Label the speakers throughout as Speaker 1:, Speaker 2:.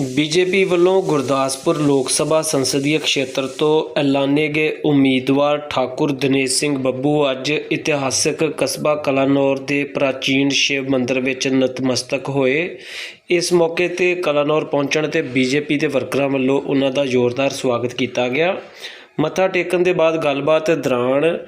Speaker 1: BJP ਵੱਲੋਂ ਗੁਰਦਾਸਪੁਰ ਲੋਕ ਸਭਾ ਸੰਸਦੀ ਖੇਤਰ ਤੋਂ ਐਲਾਨੇ ਗਏ ਉਮੀਦਵਾਰ ਠਾਕੁਰ ਦਿਨੇਸ਼ ਸਿੰਘ ਬੱਬੂ ਅੱਜ ਇਤਿਹਾਸਕ ਕਸਬਾ ਕਲਾਨੌਰ ਦੇ ਪ੍ਰਾਚੀਨ ਸ਼ਿਵ ਮੰਦਿਰ ਵਿੱਚ ਨਤਮਸਤਕ ਹੋਏ। ਇਸ ਮੌਕੇ ਤੇ ਕਲਾਨੌਰ ਪਹੁੰਚਣ ਤੇ ਬੀਜੇਪੀ ਦੇ ਵਰਕਰਾਂ ਵੱਲੋਂ ਉਹਨਾਂ ਦਾ ਜ਼ੋਰਦਾਰ ਸਵਾਗਤ ਕੀਤਾ ਗਿਆ। ਮੱਥਾ ਟੇਕਣ ਦੇ ਬਾਅਦ ਗੱਲਬਾਤ ਦੌਰਾਨ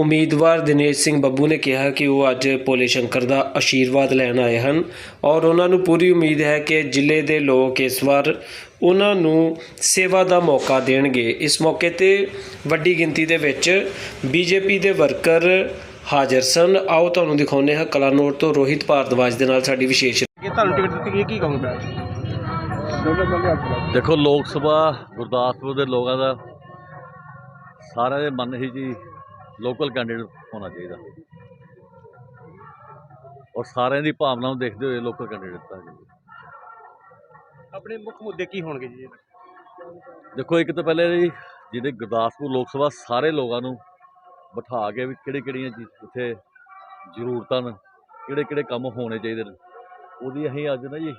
Speaker 1: ਉਮੀਦਵਾਰ ਦਿਨੇਸ਼ ਸਿੰਘ ਬੱਬੂ ਨੇ ਕਿਹਾ ਕਿ ਉਹ ਅੱਜ ਭੋਲੇ ਸ਼ੰਕਰ ਦਾ ਆਸ਼ੀਰਵਾਦ ਲੈਣ ਆਏ ਹਨ ਔਰ ਉਹਨਾਂ ਨੂੰ ਪੂਰੀ ਉਮੀਦ ਹੈ ਕਿ ਜ਼ਿਲ੍ਹੇ ਦੇ ਲੋਕ ਇਸ ਵਾਰ ਉਹਨਾਂ ਨੂੰ ਸੇਵਾ ਦਾ ਮੌਕਾ ਦੇਣਗੇ। ਇਸ ਮੌਕੇ ਤੇ ਵੱਡੀ ਗਿਣਤੀ ਦੇ ਵਿੱਚ ਬੀਜੇਪੀ ਦੇ ਵਰਕਰ ਹਾਜ਼ਰ ਸਨ। ਆਓ ਤੁਹਾਨੂੰ ਦਿਖਾਉਂਦੇ ਹਾਂ ਕਲਾਨੌਰ ਤੋਂ ਰੋਹਿਤ ਭਾਰਦਵਾਜ ਦੇ ਨਾਲ ਸਾਡੀ ਵਿਸ਼ੇਸ਼
Speaker 2: ਕਿ ਤੁਹਾਨੂੰ ਟਿਕਟ ਦਿੱਤੀ ਗਈ ਕੀ ਕਹੋਗੇ
Speaker 3: ਦੇਖੋ ਲੋਕ ਸਭਾ ਗੁਰਦਾਸਪੁਰ ਦੇ ਲੋਕਾਂ ਦਾ ਸਾਰਿਆਂ ਦੇ ਮਨ ਹੀ ਜੀ ਲੋਕਲ ਕੈਂਡੀਡੇਟ ਹੋਣਾ ਚਾਹੀਦਾ। ਔਰ ਸਾਰਿਆਂ ਦੀ ਭਾਵਨਾ ਨੂੰ ਦੇਖਦੇ ਹੋਏ ਲੋਕਲ ਕੈਂਡੀਡੇਟ ਤਾਂ
Speaker 2: ਆਪਣੇ ਮੁੱਖ ਮੁੱਦੇ ਕੀ ਹੋਣਗੇ ਜੀ?
Speaker 3: ਦੇਖੋ ਇੱਕ ਤਾਂ ਪਹਿਲੇ ਜੀ ਜਿਹੜੇ ਗੁਰਦਾਸਪੁਰ ਲੋਕ ਸਭਾ ਸਾਰੇ ਲੋਕਾਂ ਨੂੰ ਬਿਠਾ ਕੇ ਵੀ ਕਿਹੜੀ ਕਿਹੜੀਆਂ ਚੀਜ਼ ਇੱਥੇ ਜ਼ਰੂਰਤਾਂ ਨੇ ਕਿਹੜੇ ਕਿਹੜੇ ਕੰਮ ਹੋਣੇ ਚਾਹੀਦੇ ਨੇ। ਉਹਦੀ ਅਸੀਂ ਅੱਜ ਨਾ ਜੀ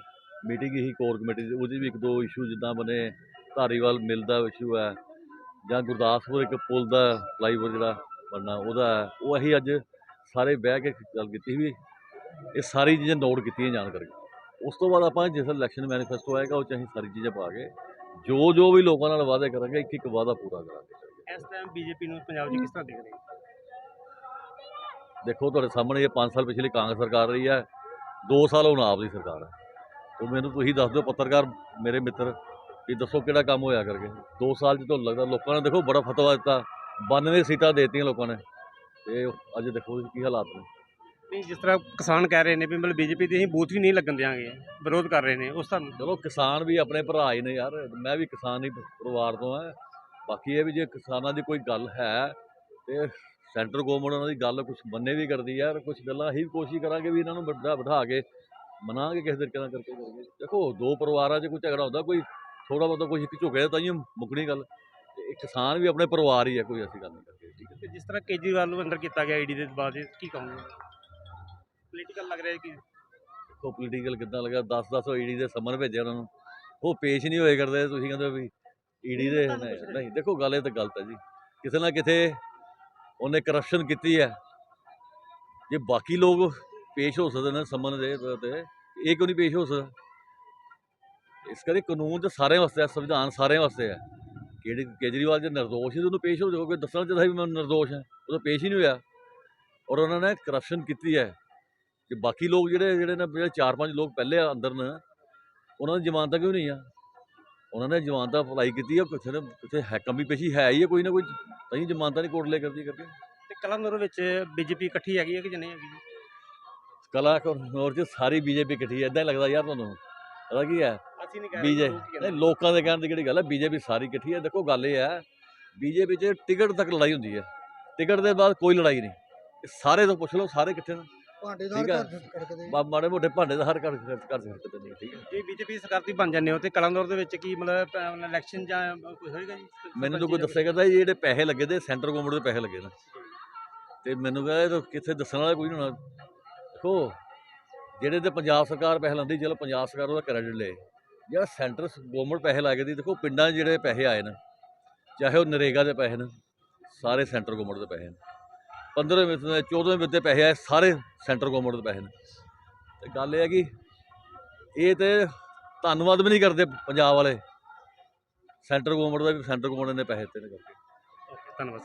Speaker 3: ਮੀਟਿੰਗ ਹੀ ਕੋਰ ਕਮੇਟੀ ਦੀ ਉਹਦੇ ਵੀ ਇੱਕ ਦੋ ਇਸ਼ੂ ਜਿੱਦਾਂ ਬਣੇ ਧਾਰੀਵਾਲ ਮਿਲ ਦਾ ਇਸ਼ੂ ਹੈ ਜਾਂ ਗੁਰਦਾਸਪੁਰ ਇੱਕ ਪੁਲ ਦਾ ਫਲਾਈਓਵਰ ਜਿਹੜਾ ਬਣਨਾ ਉਹਦਾ ਉਹ ਅਸੀਂ ਅੱਜ ਸਾਰੇ ਬਹਿ ਕੇ ਗੱਲ ਕੀਤੀ ਵੀ ਇਹ ਸਾਰੀ ਚੀਜ਼ਾਂ ਨੋਟ ਕੀਤੀਆਂ ਜਾਣ ਕਰਕੇ। ਉਸ ਤੋਂ ਬਾਅਦ ਆਪਾਂ ਜਿਸ ਇਲੈਕਸ਼ਨ ਮੈਨੀਫੈਸਟੋ ਆਏਗਾ ਉਹ 'ਚ ਅਸੀਂ ਸਾਰੀ ਚੀਜ਼ਾਂ ਪਾ ਕੇ ਜੋ ਜੋ ਵੀ ਲੋਕਾਂ ਨਾਲ ਵਾਅਦੇ ਕਰਾਂਗੇ ਇੱਕ ਇੱਕ ਵਾਅਦਾ ਪੂਰਾ ਕਰਾਂਗੇ।
Speaker 2: ਇਸ ਟਾਈਮ ਬੀਜੇਪੀ ਨੂੰ ਪੰਜਾਬ 'ਚ ਕਿਸ ਤਰ੍ਹਾਂ ਦੇਖ ਰਹੇ?
Speaker 3: ਦੇਖੋ ਤੁਹਾਡੇ ਸਾਹਮਣੇ ਇਹ 5 ਸਾਲ ਪਿਛਲੀ ਕਾਂਗਰਸ ਸਰਕਾਰ ਰਹੀ ਹੈ 2 ਸਾਲ ਹੁਣ ਆਪ ਦੀ ਸਰਕਾਰ ਹੈ। ਤੇ ਮੈਨੂੰ ਤੁਸੀਂ ਦੱਸ ਦਿਓ ਪੱਤਰਕਾਰ ਮੇਰੇ ਮਿੱਤਰ ਕਿ ਦੱਸੋ ਕਿਹੜਾ ਕੰਮ ਹੋਇਆ ਕਰਕੇ। 2 ਸਾਲ 'ਚ ਤੁਹਾਨੂੰ ਲੱਗਦਾ ਲੋਕਾਂ ਨੇ ਦੇਖੋ ਬੜਾ ਫਤਵਾ ਦਿੱਤਾ। 92 ਸੀਟਾਂ ਦੇਤੀਆਂ ਲੋਕਾਂ ਨੇ। ਤੇ ਅੱਜ ਦੇਖੋ ਕੀ ਹਾਲਾਤ ਨੇ।
Speaker 2: ਨਹੀਂ ਜਿਸ ਤਰ੍ਹਾਂ ਕਿਸਾਨ ਕਹਿ ਰਹੇ ਨੇ ਵੀ ਮਤਲਬ ਬੀਜੇਪੀ ਦੀ ਅਸੀਂ ਬੂਥ ਵੀ ਨਹੀਂ ਲੱਗਣ ਦਿਆਂਗੇ ਵਿਰੋਧ ਕਰ ਰਹੇ ਨੇ ਉਸ ਤੁਹਾਨੂੰ
Speaker 3: ਚਲੋ ਕਿਸਾਨ ਵੀ ਆਪਣੇ ਭਰਾ ਹੀ ਨੇ ਯਾਰ ਮੈਂ ਵੀ ਕਿਸਾਨ ਹੀ ਪਰਿਵਾਰ ਤੋਂ ਆ ਬਾਕੀ ਇਹ ਵੀ ਜੇ ਕਿਸਾਨਾਂ ਦੀ ਕੋਈ ਗੱਲ ਹੈ ਤੇ ਸੈਂਟਰ ਗਵਰਨਮੈਂਟ ਉਹਨਾਂ ਦੀ ਗੱਲ ਕੁਝ ਮੰਨੇ ਵੀ ਕਰਦੀ ਯਾਰ ਕੁਝ ਗੱਲਾਂ ਵੀ ਕੋਸ਼ਿਸ਼ ਕਰਾਂਗੇ ਵੀ ਇਹਨਾਂ ਨੂੰ ਬਿਠਾ ਬਿਠਾ ਕੇ ਮਨਾਂਗੇ ਕਿਸੇ ਤਰੀਕੇ ਨਾਲ ਕਰਕੇ ਕਰਾਂਗੇ। ਦੇਖੋ ਦੋ ਪਰਿਵਾਰਾਂ 'ਚ ਕੋਈ ਝਗੜਾ ਹੁੰਦਾ ਕੋਈ ਥੋੜਾ ਬਹੁਤਾ ਕੋਈ ਇੱਕ ਝੁਕੇ ਤਾਂ ਹੀ ਮੁੱਕਣੀ ਗੱਲ। ਕਿਸਾਨ ਵੀ ਆਪਣੇ ਪਰਿਵਾਰ ਹੀ ਹੈ ਕੋਈ ਐਸੀ ਗੱਲ ਨਹੀਂ ਕਰਦੇ ਠੀਕ ਹੈ।
Speaker 2: ਤੇ ਜਿਸ ਤਰ੍ਹਾਂ ਕੇਜਰੀਵਾਲ ਨੂੰ ਅੰਦਰ ਕੀਤਾ ਗਿਆ ਈਡੀ ਦੇ ਬਾਅਦ ਕੀ ਕਹੋਗੇ? ਪੋਲੀਟੀਕਲ ਲੱਗ ਰਿਹਾ ਕਿ
Speaker 3: ਦੇਖੋ ਪੋਲੀਟੀਕਲ ਕਿੱਦਾਂ ਲੱਗਾ? 10 10 ਈਡੀ ਦੇ ਸਮਨ ਭੇਜੇ ਉਹਨਾਂ ਨੂੰ। ਉਹ ਪੇਸ਼ ਨਹੀਂ ਹੋਏ ਕਰਦੇ ਤੁਸੀਂ ਕਹਿੰਦੇ ਵੀ ਈਡੀ ਦੇ। ਨਹੀਂ, ਦੇਖੋ ਗੱਲ ਇਹ ਤਾਂ ਗਲਤ ਹੈ ਜੀ। ਕਿਸੇ ਨਾ ਕਿਤੇ ਉਹਨੇ ਕਰਪਸ਼ਨ ਕੀਤੀ ਹੈ। ਜੇ ਬਾਕੀ ਲੋਕ ਪੇਸ਼ ਹੋ ਸਕਦੇ ਨੇ ਸਮਨ ਦੇ ਤੇ ਇਹ ਕਿਉਂ ਨਹੀਂ ਪੇਸ਼ ਹੋ ਸਕਦਾ? ਇਸ ਕਰਕੇ ਕਾਨੂੰਨ ਤਾਂ ਸਾਰਿਆਂ ਵਾਸਤੇ ਹੈ ਸੰਵਿਧਾਨ ਸਾਰਿਆਂ ਵਾਸਤੇ ਹੈ ਕਿਹੜੀ ਕੇਜਰੀਵਾਲ ਜੇ ਨਿਰਦੋਸ਼ ਹੈ ਤਾਂ ਉਹਨੂੰ ਪੇਸ਼ ਹੋ ਜਾਓਗੇ ਦੱਸਣਾ ਚਾਹੀਦਾ ਵੀ ਮੈਂ ਨਿਰਦੋਸ਼ ਹਾਂ। ਉਹ ਤਾਂ ਪੇਸ਼ ਹੀ ਨਹੀਂ ਹੋਇਆ। ਔਰ ਉਹਨਾਂ ਨੇ ਕਰਪਸ਼ਨ ਕੀਤੀ ਹੈ ਕਿ ਬਾਕੀ ਲੋਕ ਜਿਹੜੇ ਜਿਹੜੇ ਨੇ ਜਿਹੜੇ ਚਾਰ ਪੰਜ ਲੋਕ ਪਹਿਲੇ ਅੰਦਰ ਨੇ ਉਹਨਾਂ ਦੀ ਜ਼ਮਾਨਤਾਂ ਕਿਉਂ ਨਹੀਂ ਆ? ਉਹਨਾਂ ਨੇ ਜ਼ਮਾਨਤਾਂ ਅਪਲਾਈ ਕੀਤੀ ਆ ਕਿਸੇ ਨੇ ਕਿਸੇ ਹੈ ਕਮੀ ਪੇਸ਼ੀ ਹੈ ਹੀ ਹੈ ਕੋਈ ਨਾ ਕੋਈ ਤਾਂ ਹੀ ਜ਼ਮਾਨਤਾਂ ਨਹੀਂ ਕੋਰਟ ਲੈ ਕਰਦੀ ਕਰਕੇ
Speaker 2: ਤੇ ਕਲਮਨੁਰ ਵਿੱਚ ਬੀਜੇਪੀ ਇਕੱਠੀ ਹੈਗੀ ਹੈ ਕਿ ਨਹੀਂ ਹੈਗੀ?
Speaker 3: ਕਲਾ ਹੋਰ ਚ ਸਾਰੀ ਬੀਜੇਪੀ ਇਕੱਠੀ ਹੈ ਇਦਾਂ ਹੀ ਲੱਗਦਾ ਯਾਰ ਤੁਹਾਨੂੰ। ਪਤਾ ਕੀ ਹੈ?
Speaker 2: ਅਸੀਂ ਨਹੀਂ ਕਹਿ
Speaker 3: ਬੀਜੇ
Speaker 2: ਲੋਕ
Speaker 3: ਨਹੀਂ ਦੇ ਕਹਿਣ ਦੀ ਕਿਹੜੀ ਗੱਲ ਹੈ? ਬੀਜੇਪੀ ਸਾਰੀ ਇਕੱਠੀ ਹੈ। ਦੇਖੋ ਗੱਲ ਇਹ ਹੈ ਬੀਜੇਪੀ 'ਚ ਟਿਕਟ ਤੱਕ ਲੜਾਈ ਹੁੰਦੀ ਹੈ। ਟਿਕਟ ਦੇ ਬਾਅਦ ਕੋਈ ਲੜਾਈ ਨਹੀਂ। ਇਹ ਸਾਰੇ ਤੋਂ ਪੁੱਛ ਲਓ ਸਾਰੇ ਇਕੱਠੇ ਨੇ ਠੀਕ ਹੈ।
Speaker 4: ਘਰ ਖੜਕਦੇ
Speaker 3: ਬਾ- ਮਾੜੇ ਮੋਟੇ ਭਾਂਡੇ ਦਾ ਹਰ ਘਰ ਘਰ ਸਕਦੇ ਨਹੀਂ ਠੀਕ ਹੈ।
Speaker 2: ਜੇ ਬੀਜੇਪੀ ਸਰਕਾਰ ਦੀ ਬਣ ਜਾਂਦੇ ਹੋ ਤੇ ਕਲਮਨੁਰ ਦੇ ਵਿੱਚ ਕੀ ਮਤਲਬ ਇਲੈਕਸ਼ਨ ਜਾਂ ਕੋਈ ਹੋਏਗਾ ਜੀ?
Speaker 3: ਮੈਨੂੰ ਤਾਂ ਕੋਈ ਦੱਸਿਆ ਕਹਿੰਦਾ ਜੀ ਜਿਹੜੇ ਪੈਸੇ ਲੱਗੇ ਦੇ ਸੈਂਟਰ ਗਵਰਨਮੈਂਟ ਦੇ ਪੈਸੇ ਲੱਗੇ ਨੇ। ਤੇ ਮੈਨੂੰ ਕਹਿੰਦਾ ਇਹ ਤਾਂ ਕਿੱਥੇ ਦੱਸਣ ਵਾਲਾ ਕੋਈ ਨਹੀਂ ਹੋਣਾ। ਦੇਖੋ ਜਿਹੜੇ ਤੇ ਪੰਜਾਬ ਸਰਕਾਰ ਪੈਸੇ ਲਾਉਂਦੀ ਚਲੋ ਪੰਜਾਬ ਸਰਕਾਰ ਉਹਦਾ ਕ੍ਰੈਡਿਟ ਲੇ। ਜਿਹੜਾ ਸੈਂਟਰ ਗਵਰਨਮੈਂਟ ਪੈਸੇ ਲਾ ਕੇ ਦੀ, ਦੇਖੋ ਪਿੰਡਾਂ 'ਚ ਜਿਹੜੇ ਪੈਸੇ ਆਏ ਨੇ, ਚਾਹੇ ਉਹ ਨਰੇਗਾ ਦੇ ਪੈਸੇ ਨੇ, ਸਾਰੇ ਸੈਂਟਰ ਗਵਰਨਮੈਂਟ ਦੇ ਪੈਸੇ ਨੇ। 15ਵੇਂ ਵਿੱਚ ਦੇ 14ਵੇਂ ਵਿੱਚ ਦੇ ਪੈਸੇ ਆਏ, ਸਾਰੇ ਸੈਂਟਰ ਗਵਰਨਮੈਂਟ ਦੇ ਪੈਸੇ ਨੇ। ਤੇ ਗੱਲ ਇਹ ਹੈ ਕਿ ਇਹ ਤੇ ਧੰਨਵਾਦ ਵੀ ਨਹੀਂ ਕਰਦੇ ਪੰਜਾਬ ਵਾਲੇ। ਸੈਂਟਰ ਗਵਰਨਮੈਂਟ ਦਾ ਵੀ, ਸੈਂਟਰ ਗਵਰਨਮੈਂਟ ਨੇ ਪੈਸੇ ਦਿੱਤੇ ਨੇ ਕਰਕੇ।
Speaker 2: ਧੰਨਵਾਦ